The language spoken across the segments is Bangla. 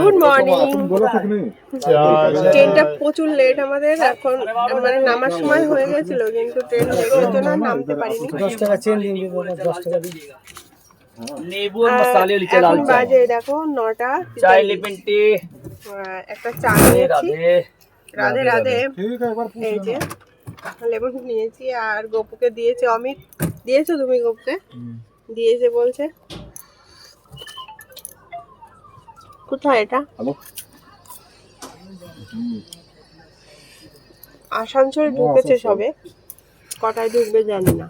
গুড মর্নিং ট্রেনটা প্রচুর লেট আমাদের এখন মানে নামার সময় হয়ে গেছিল কিন্তু ট্রেন লেটের জন্য নামতে পারিনি। দশ টাকা চেন দশ টাকা লেবু মশালে লিখে লাল চা। বাজে দেখো 9টা চাই লিপেন্টি একটা চা নিয়েছি। রাধে রাধে এই যে লেবু নিয়েছি আর গোপুকে দিয়েছে অমিত দিয়েছ তুমি গোপুকে? দিয়েছে বলছে। কোথায় এটা? আসানসোল ঢুকেছে সবে। কটায় ঢুকবে জানি না।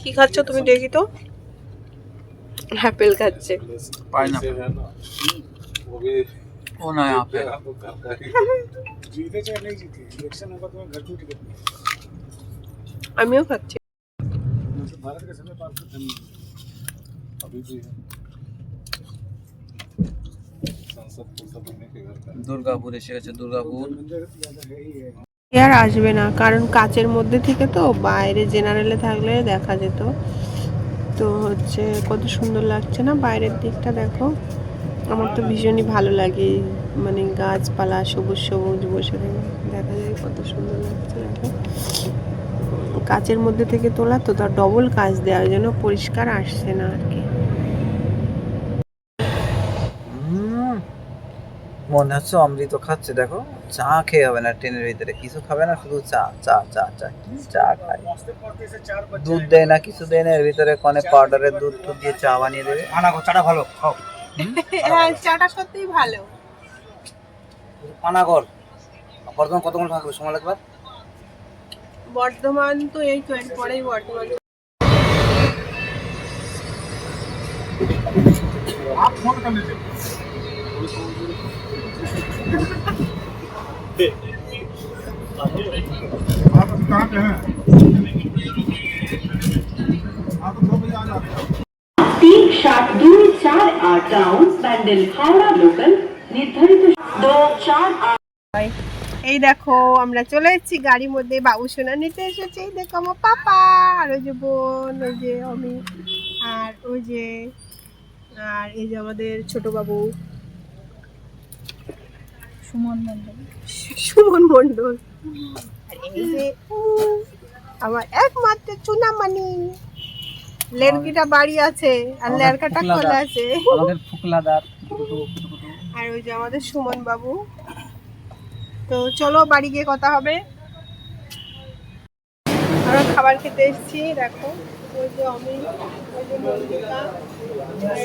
কি খাচ্ছ তুমি দেখি তো? অ্যাপেল খাচ্ছে। আমিও খাচ্ছি। দুর্গাপুর এসে গেছে দুর্গাপুর আর আসবে না কারণ কাচের মধ্যে থেকে তো বাইরে জেনারেলে থাকলে দেখা যেত। তো হচ্ছে কত সুন্দর লাগছে না বাইরের দিকটা দেখো। আমার তো ভীষণই ভালো লাগে মানে গাছপালা সবুজ সবুজ বসে থেকে দেখা যায় কত সুন্দর লাগছে দেখো। কাচের মধ্যে থেকে তোলা তো তার ডবল কাজ দেওয়ার জন্য পরিষ্কার আসছে না আর কি। মনে হচ্ছে অমৃত খাচ্ছে দেখো চা খেয়ে হবে না ট্রেনের ভিতরে কিছু খাবে না শুধু চা চা চা চা কি চা খায়? দুধ দেয় না কিছু দেয় না এর ভিতরে কনে পাউডারের দুধ টুধ দিয়ে চা বানিয়ে দেবে। আনাগো চাটা ভালো খাও। হ্যাঁ চাটা সত্যিই ভালো। পানাগর বর্তমান কতক্ষণ থাকবে সময় লাগবে? বর্ধমান তো এই তো এর পরেই বর্ধমান তিন সাত দুই চার আট ডাউন ব্যান্ডেল হাওড়া লোকাল নির্ধারিত দো চার আট এই দেখো আমরা চলে এসেছি গাড়ির মধ্যে। বাবু সোনা নিতে এসেছি। এই দেখো আমার পাপা আর ওই যে বোন ওই যে অমি আর ওই যে আর এই যে আমাদের ছোট বাবু। সুমন মন্ডল সুমন মন্ডল আর এই যে উম, আমার একমাত্র চুনামানি। লেরকিটা বাড়ি আছে আর লেরকাটা খোলা আছে আমাদের ফুকলাদার। আর ওই যে আমাদের সুমন বাবু। তো চলো বাড়ি গিয়ে কথা হবে। আমরা খাবার খেতে এসেছি দেখো ওই যে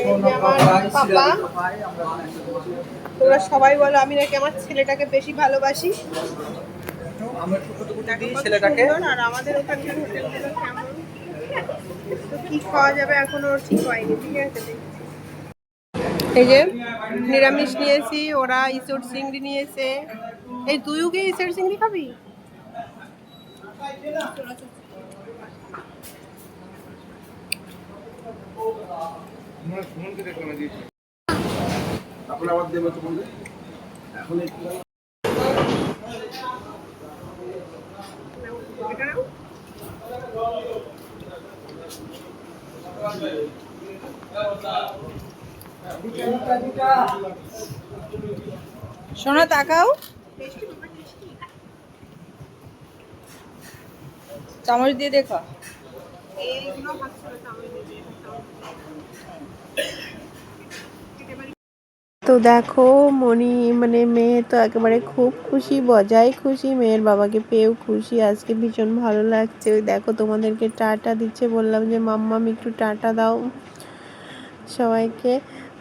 ওই যে আমার পাপা। তোমরা সবাই বলো আমি নাকি আমার ছেলেটাকে বেশি ভালোবাসি। ছেলেটাকে? আর আমাদের ওখানকার হোটেলগুলো কেমন? তো কি খাওয়া যাবে এখনও ঠিক হয়নি ঠিক আছে এই যে নিরামিষ নিয়েছি ওরা ইসোর চিংড়ি নিয়েছে। এই তুইও কি ইসোর চিংড়ি খাবি? এটা নাও। সোনা তাকাও। চামচ দিয়ে দিয়ে তো দেখো মনি মানে মেয়ে তো একেবারে খুব খুশি, বজায় খুশি, মেয়ের বাবাকে পেয়েও খুশি। আজকে ভীষণ ভালো লাগছে। দেখো, তোমাদেরকে টাটা দিচ্ছে। বললাম যে মাম্মাম একটু টাটা দাও সবাইকে।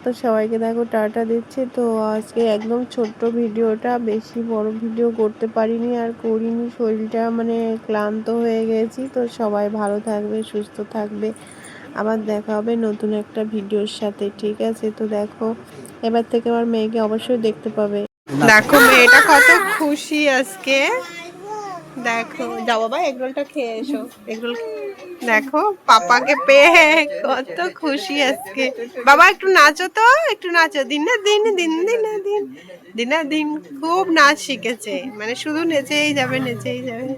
তো সবাইকে দেখো, টাটা দিচ্ছে। তো আজকে একদম ছোট্ট ভিডিওটা, বেশি বড় ভিডিও করতে পারিনি আর করিনি। শরীরটা মানে ক্লান্ত হয়ে গেছি। তো সবাই ভালো থাকবে, সুস্থ থাকবে। আবার দেখা হবে নতুন একটা ভিডিওর সাথে, ঠিক আছে? তো দেখো, এবার থেকে আমার মেয়েকে অবশ্যই দেখতে পাবে। দেখো, মেয়েটা কত খুশি আজকে। দেখো, যাও বাবা এগরোলটা খেয়ে এসো। এগরোল দেখো, পাপাকে পেয়ে কত খুশি আজকে। বাবা, একটু নাচো তো, একটু নাচো। দিন না দিন দিন দিন না দিন দিন না দিন খুব নাচ শিখেছে। মানে শুধু নেচেই যাবে নেচেই যাবে।